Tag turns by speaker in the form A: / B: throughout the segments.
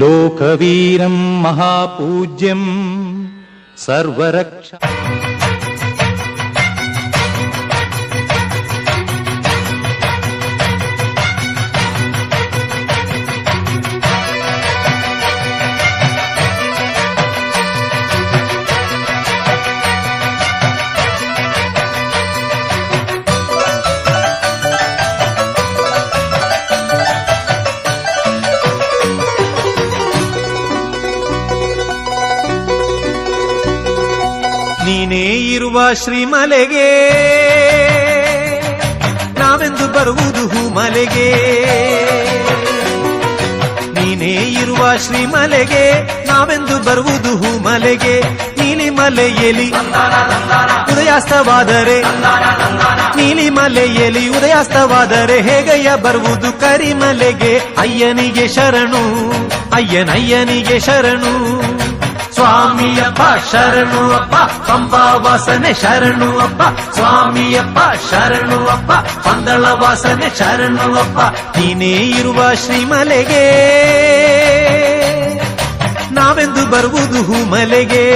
A: ലോകവീരം മഹാപൂജ്യം സർവരക്ഷ
B: ನೀನೇ ಇರುವ ಶ್ರೀಮಲೆಗೆ, ನಾವೆಂದು ಬರುವುದು ಹೂಮಲೆಗೆ. ನೀನೇ ಇರುವ ಶ್ರೀಮಲೆಗೆ, ನಾವೆಂದು ಬರುವುದು ಹೂಮಲೆಗೆ. ನೀಲಿಮಲೆಯಲಿ ಉದಯಾಸ್ತವಾದರೆ ನೀಲಿಮಲೆಯಲಿ ಉದಯಾಸ್ತವಾದರೆ ಹೇಗಯ್ಯ ಬರುವುದು ಕರಿಮಲೆಗೆ? ಅಯ್ಯನಿಗೆ ಶರಣು, ಅಯ್ಯನಯ್ಯನಿಗೆ ಶರಣು. ಸ್ವಾಮಿಯಪ್ಪ ಶರಣು ಅಪ್ಪ ಪಂಬಾ ವಾಸನೆ ಶರಣು ಅಪ್ಪ ಸ್ವಾಮಿಯಪ್ಪ ಶರಣು ಅಪ್ಪ ಪಂದಳ ವಾಸನೆ ಶರಣು ಅಪ್ಪ ನೀನೇ ಇರುವ ಶ್ರೀಮಲೆಗೆ. ನಾವೆಂದು ಬರುವುದು ಹೂಮಲೆಗೆ.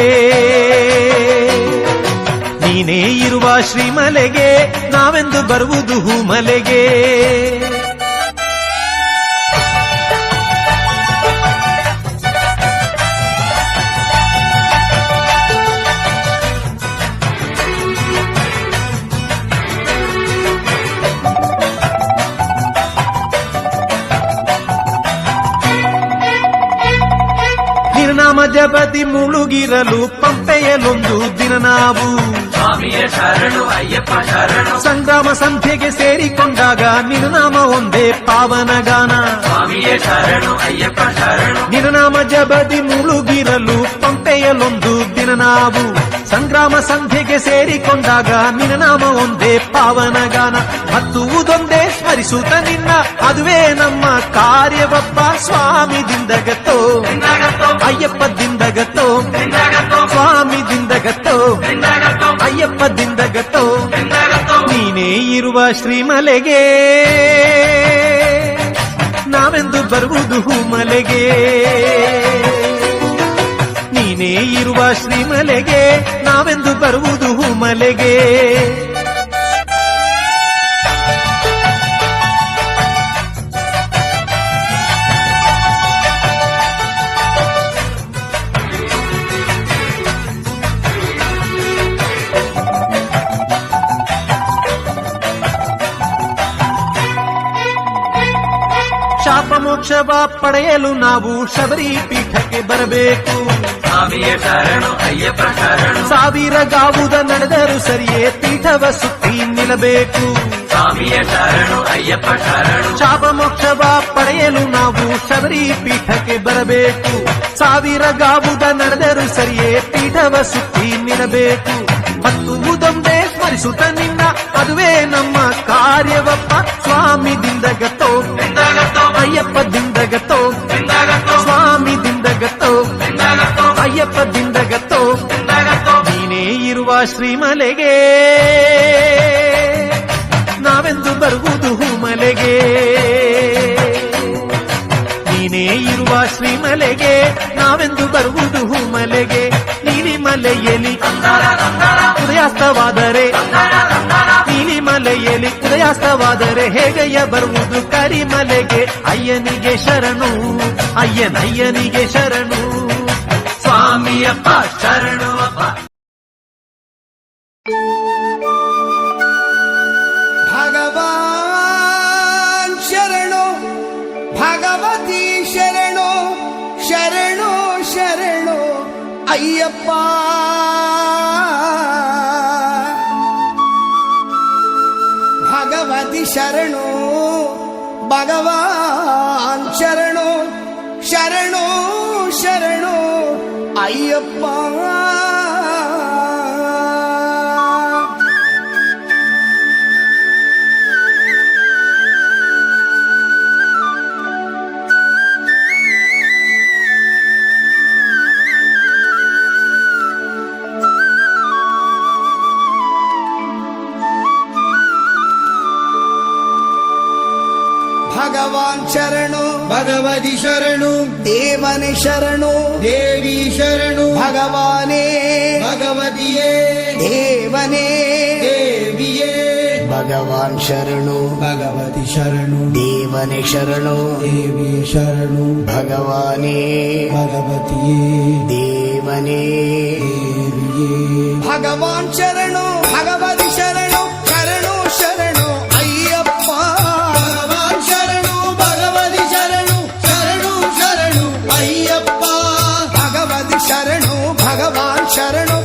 B: ನೀನೇ ಇರುವ ಶ್ರೀಮಲೆಗೆ, ನಾವೆಂದು ಬರುವುದು ಹೂಮಲೆಗೆ. ನಿರ್ನಾಮ ಜಪತಿ ಮುಳುಗಿರಲು ಪಂಪೆಯಲೊಂದು ದಿನ ನಾವು
C: ಸ್ವಾಮಿಯ ಶರಣು ಅಯ್ಯಪ್ಪ ಶರಣು
B: ಸಂಗ್ರಾಮ ಸಂಧ್ಯೆಗೆ ಸೇರಿಕೊಂಡಾಗ ನಿರ್ನಾಮ ಒಂದೇ ಪಾವನ ಗಾನ
C: ಸ್ವಾಮಿಯ ಶರಣು ಅಯ್ಯಪ್ಪ ಶರಣು
B: ನಿರ್ನಾಮ ಜಬದಿ ಮುಳುಗಿರಲು ಪಂಪೆಯಲೊಂದು ದಿನ ನಾವು ಸಂಗ್ರಾಮ ಸಂಧ್ಯೆಗೆ ಸೇರಿಕೊಂಡಾಗ ನಿನ್ನ ನಾಮ ಒಂದೇ ಪಾವನ ಗಾನ. ಹತ್ತುವುದೊಂದೇ ಸ್ಮರಿಸುತ್ತ ನಿನ್ನ. ಅದುವೇ ನಮ್ಮ ಕಾರ್ಯವಪ್ಪ ಸ್ವಾಮಿ ದಿಂದಗತ್ತೋ ಅಯ್ಯಪ್ಪ ದಿಂದಗತ್ತೋ ಸ್ವಾಮಿ ದಿಂದಗತ್ತೋ ಅಯ್ಯಪ್ಪ ದಿಂದಗತ್ತೋ ನೀನೇ ಇರುವ ಶ್ರೀಮಲೆಗೆ. ನಾವೆಂದು ಬರುವುದು ಹೂಮಲೆಗೆ. ನೀನೇ ಇರುವ ಶ್ರೀಮಲೆಗೆ ನಾವೆಂದು ಬರುವುದು ಮಲೆಗೆ ಶಾಪ ಮೋಕ್ಷವ ಪಡೆಯಲು ನಾವು ಶಬರಿ ಪೀಠಕ್ಕೆ ಬರಬೇಕು.
C: ಸ್ವಾಮಿಯ ಶರಣು ಅಯ್ಯಪ್ಪ ಶರಣು
B: ಸಾವಿರ ಗಾವುದ ನಡೆದರೂ ಸರಿಯೇ ಪೀಠವ ಸುತ್ತಿ ನಿಲ್ಲಬೇಕು
C: ಸ್ವಾಮಿಯ ಶರಣು ಅಯ್ಯಪ್ಪ ಶರಣು
B: ಶಾಪ ಮೋಕ್ಷವ ಪಡೆಯಲು ನಾವು ಶಬರಿ ಪೀಠಕ್ಕೆ ಬರಬೇಕು ಸಾವಿರ ಗಾವುದ ನಡೆದರೂ ಸರಿಯೇ ಪೀಠವ ಸುತ್ತಿ ನಿಲ್ಲಬೇಕು ಹತ್ತುವುದೊಂದೇ ಸ್ಮರಿಸುತ್ತ ನಿನ್ನ ಅದುವೇ ನಮ್ಮ ಕಾರ್ಯವಪ್ಪ ಸ್ವಾಮಿ ದಿಂದಗತ್ತೋ
C: ದಿಂದಾಗತ್ತೋ
B: ಅಯ್ಯಪ್ಪ ದಿಂದಗತ್ತೋ
C: ದಿಂದಾಗತ್ತೋ
B: ಸ್ವಾಮಿ ಶ್ರೀಮಲೆಗೆ. ನಾವೆಂದು ಬರುವುದು ಹೂಮಲೆಗೆ. ನೀನೇ ಇರುವ ಶ್ರೀಮಲೆಗೆ, ನಾವೆಂದು ಬರುವುದು ಹೂಮಲೆಗೆ. ನೀಲಿಮಲೆಯಲ್ಲಿ ಉದಯಾಸ್ತವಾದರೆ ನೀಲಿಮಲೆಯಲ್ಲಿ ಉದಯಾಸ್ತವಾದರೆ ಹೇಗಯ್ಯ ಬರುವುದು ಕರಿಮಲೆಗೆ? ಅಯ್ಯನಿಗೆ ಶರಣು, ಅಯ್ಯನಯ್ಯನಿಗೆ ಶರಣು.
C: ಸ್ವಾಮಿಯಪ್ಪ ಶರಣು.
D: భగవాన్ శరణు భగవతి శరణు దేవని శరణు దేవి శరణు భగవానే பகவதியே దేవనే தேவியே భగవాన్ శరణు భగవతి శరణు దేవని శరణు దేవి శరణు
C: భగవానే భగవతి దేవనే భగవాన్ శరణు భగవతి शरणो भगवान शरणो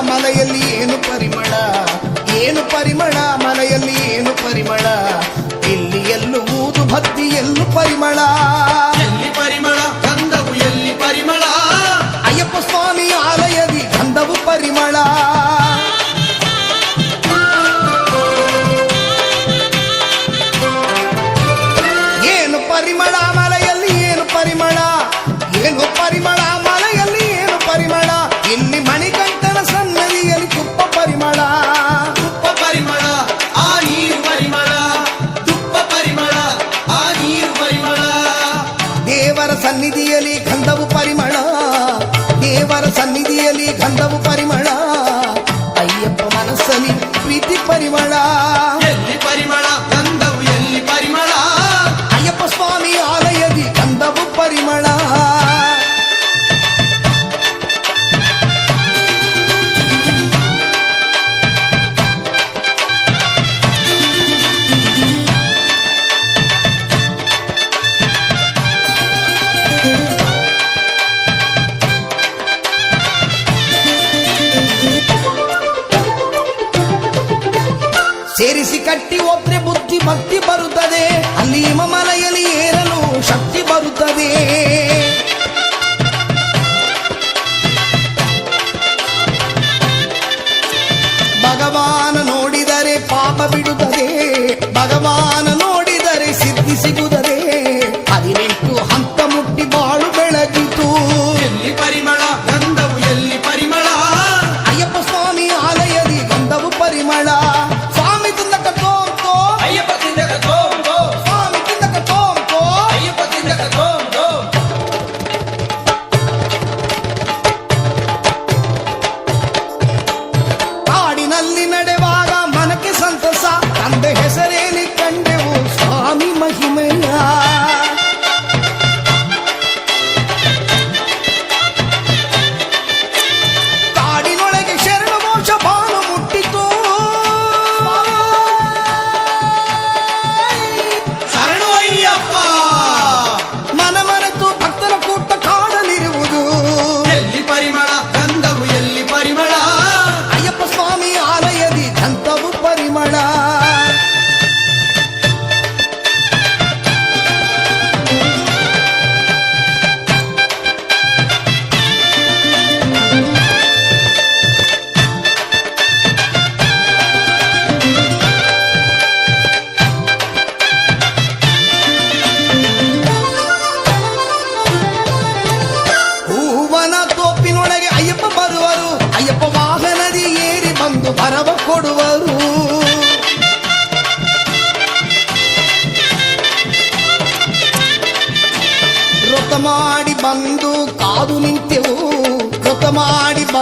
C: ಮನೆಯಲ್ಲಿ
D: ಏನು ಪರಿಮಳ? ಏನು ಪರಿಮಳ? ಮನೆಯಲ್ಲಿ ಏನು ಪರಿಮಳ? ಇಲ್ಲಿ ಎಲ್ಲೂ ಮೂದು ಭಕ್ತಿ ಎಲ್ಲು ಪರಿಮಳ.
C: ಎಲ್ಲಿ ಪರಿಮಳ? ಗಂಧವು ಎಲ್ಲಿ ಪರಿಮಳ?
D: ಅಯ್ಯಪ್ಪ ಸ್ವಾಮಿ ಆಲಯದಿ ಗಂಧವು ಪರಿಮಳ. ¡Gracias!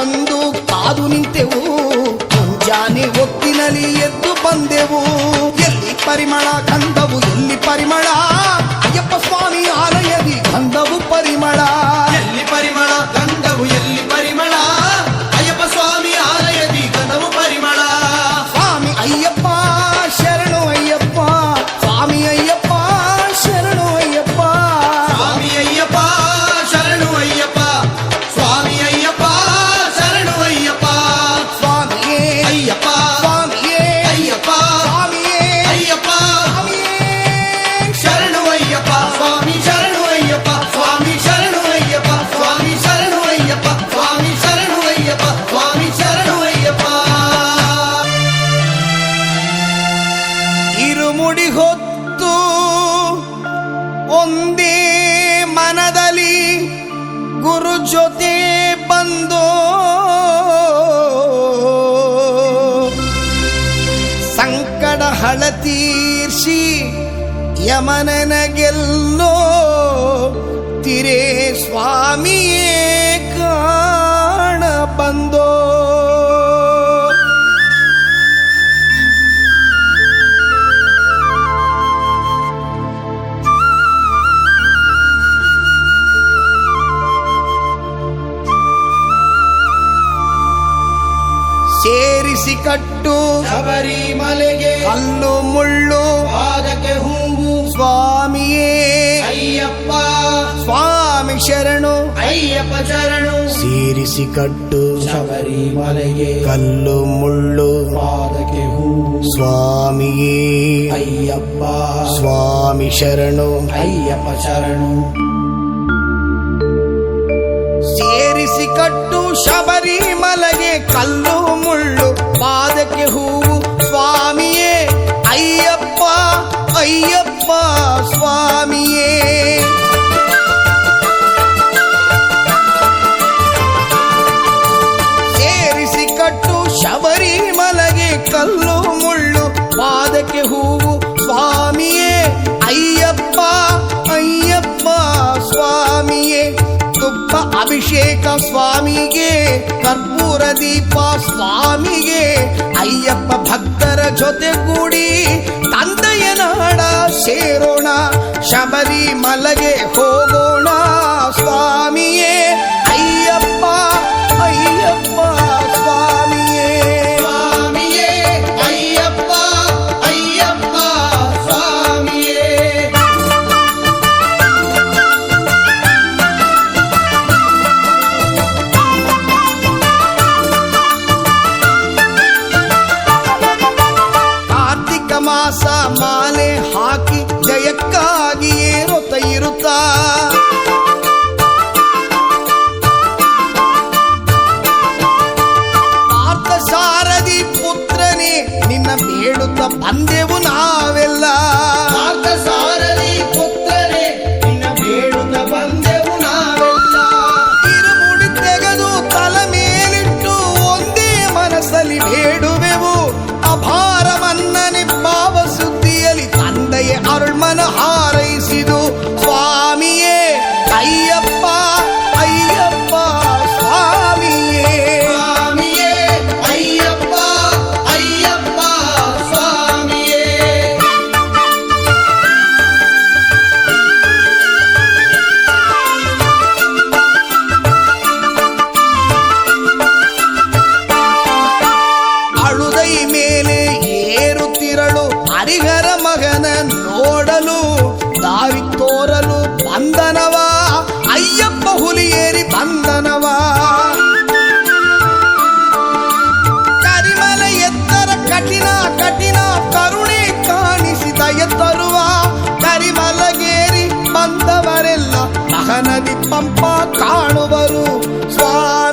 D: ಬಂದು ಕಾದು ನಿಂತೆವು ಮುಂಜಾನೆ ಒತ್ತಿನಲ್ಲಿ ಎದ್ದು ಬಂದೆವು ಎಲ್ಲಿ ಪರಿಮಳ ಗಂಧವು ಎಲ್ಲಿ ಪರಿಮಳ ಅಯ್ಯಪ್ಪ ಸ್ವಾಮಿ ಆಲಯದಿ ಗಂಧವು ಪರಿಮಳ
C: ಎಲ್ಲಿ ಪರಿಮಳ
D: ಮುಡಿ ಹೊತ್ತು ಒಂದೇ ಮನದಲ್ಲಿ ಗುರು ಜೊತೆ ಬಂದು. ಸಂಕಟ ಹಳತೀರ್ಷಿ ಯಮನನ ಗೆಲ್ಲೋ ತಿರೇ ಸ್ವಾಮಿಯೇ ಕಾಣ ಬಂದೋ. ಕಟ್ಟು
C: ಶಬರಿಮಲೆಗೆ
D: ಕಲ್ಲು ಮುಳ್ಳು
C: ಪಾದಕ್ಕೆ ಹೂವು.
D: ಸ್ವಾಮಿಯೇ.
C: ಅಯ್ಯಪ್ಪ.
D: ಸ್ವಾಮಿ ಶರಣು.
C: ಅಯ್ಯಪ್ಪ ಶರಣು.
D: ಸೇರಿಸಿ ಕಟ್ಟು.
C: ಶಬರಿಮಲೆಗೆ
D: ಕಲ್ಲು ಮುಳ್ಳು.
C: ಪಾದಕ್ಕೆ ಹೂವು.
D: ಸ್ವಾಮಿಯೇ.
C: ಅಯ್ಯಪ್ಪ.
D: ಸ್ವಾಮಿ ಶರಣು.
C: ಅಯ್ಯಪ್ಪ ಶರಣು.
D: ಸೇರಿಸಿ ಕಟ್ಟು ಶಬರಿಮಲೆಗೆ ಕಲ್ಲು ಮುಳ್ಳು. ಪಾದಕ್ಕೆ ಹೂವು ಸ್ವಾಮಿಯೇ ಅಯ್ಯಪ್ಪ ಅಯ್ಯಪ್ಪ ಸ್ವಾಮಿಯೇ ಸೇರಿಸಿ ಕಟ್ಟು ಶಬರಿಮಲೆಗೆ ಕಲ್ಲು ಮುಳ್ಳು ಪಾದಕ್ಕೆ ಹೂವು ಸ್ವಾಮಿಯೇ ಅಯ್ಯಪ್ಪ ಅಯ್ಯಪ್ಪ ಅಭಿಷೇಕ ಸ್ವಾಮಿಗೆ ಕರ್ಪೂರ ದೀಪ ಸ್ವಾಮಿಗೆ ಅಯ್ಯಪ್ಪ ಭಕ್ತರ ಜೊತೆಗೂಡಿ ತಂದೆಯ ನಾಡ ಸೇರೋಣ ಶಬರಿಮಲೆಗೆ ಹೋಗೋಣ ಸ್ವಾಮಿಯೇ. ಮೇಲೆ ಏರುತ್ತಿರಳು ಹರಿಹರ ಮಗನ ನೋಡಲು, ದಾರಿ ತೋರಲು ಬಂದನವ ಅಯ್ಯಪ್ಪ ಹುಲಿಯೇರಿ ಬಂದನವ ಕರಿಮಲ ಎತ್ತರ ಕಠಿಣ ಕಠಿಣ ಕರುಣೆ ಕಾಣಿಸಿದ ಎತ್ತರುವ ಕರಿಮಲಗೇರಿ ಬಂದವರೆಲ್ಲ ಮಹನದಿ ಪಂಪ ಕಾಣುವರು. ಸ್ವಾಮಿಯೇ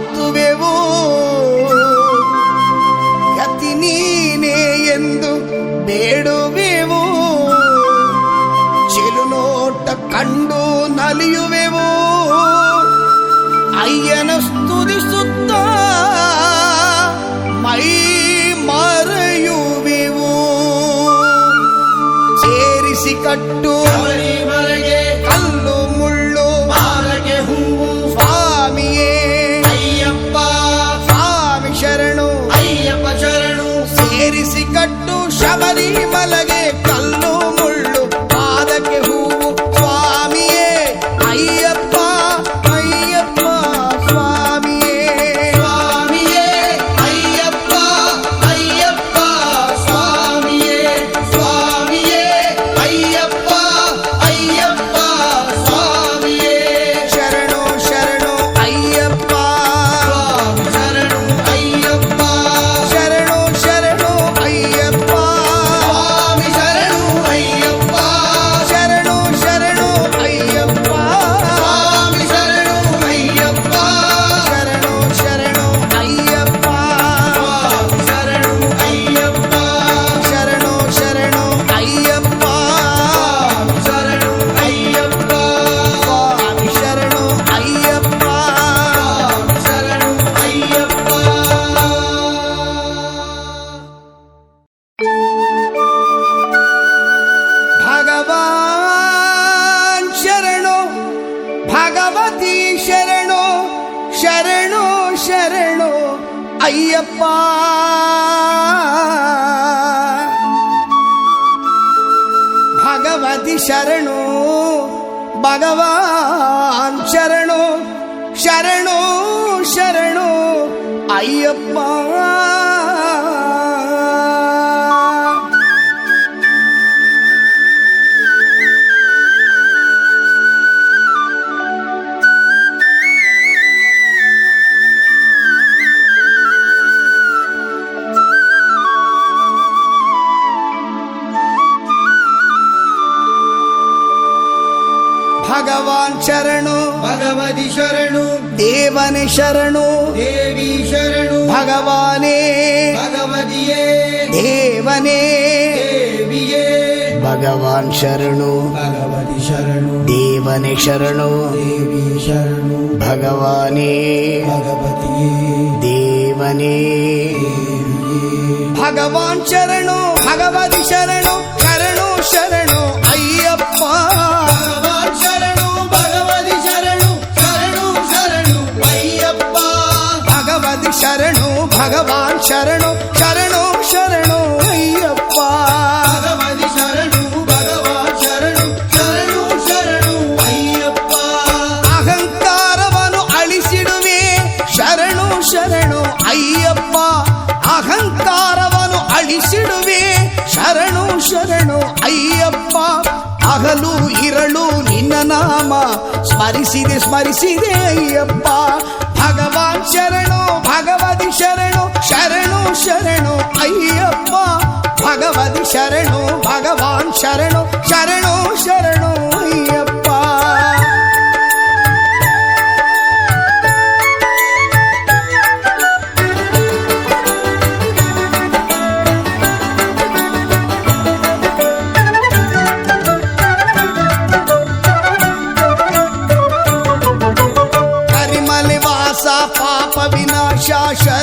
D: ಹತ್ತುವೆವು ಗತಿ ನೀನೇ ಎಂದು ಬೇಡುವೆವು ಚೆಲು ನೋಟ ಕಂಡು ನಲಿಯುವೆವು ಅಯ್ಯನ ಸ್ತುತಿಸುತ್ತ ಮೈ ಮರೆಯುವೆವು ಸೇರಿಸಿ ಕಟ್ಟು
C: ஐயப்பா பகவதி
D: சரணு பகவான் சரணு
C: சரணு சரணு ஐயப்பா
D: భగవాన్ శరణు భగవతి
C: శరణు దేవని శరణు
D: దేవి శరణు భగవానే
C: భగవతి దేవనే భగవాన్
D: శరణు భగవతి శరణు
C: దేవని శరణు దేవి
D: శరణు భగవానే భగవతి
C: దేవనే. భగవాన్ శరణు
D: భగవతి శరణు ಭಗವತಿ ಶರಣು ಭಗವಾನ್ ಶರಣು ಶರಣು ಶರಣು ಅಯ್ಯಪ್ಪ
C: ಭಗವತಿ ಶರಣು
D: ಭಗವಾನ್ ಶರಣು
C: ಶರಣು
D: ಶರಣು ಅಯ್ಯಪ್ಪ ಅಹಂಕಾರವನ್ನು ಅಳಿಸಿಡುವೆ ಶರಣು ಶರಣು ಅಯ್ಯಪ್ಪ ಅಹಂಕಾರವನ್ನು ಅಳಿಸಿಡುವೆ ಶರಣು ಶರಣು ಅಯ್ಯಪ್ಪ ಹಗಲು ಇರಳು ನಿನ್ನ ನಾಮ ಸ್ಮರಿಸಿದೆ ಸ್ಮರಿಸಿದೆ ಅಯ್ಯಪ್ಪ భగవాన్ శరణు భగవతి శరణు శరణు శరణు అయ్యప్ప. భగవతి శరణు భగవాన్ శరణు శరణు శరణు.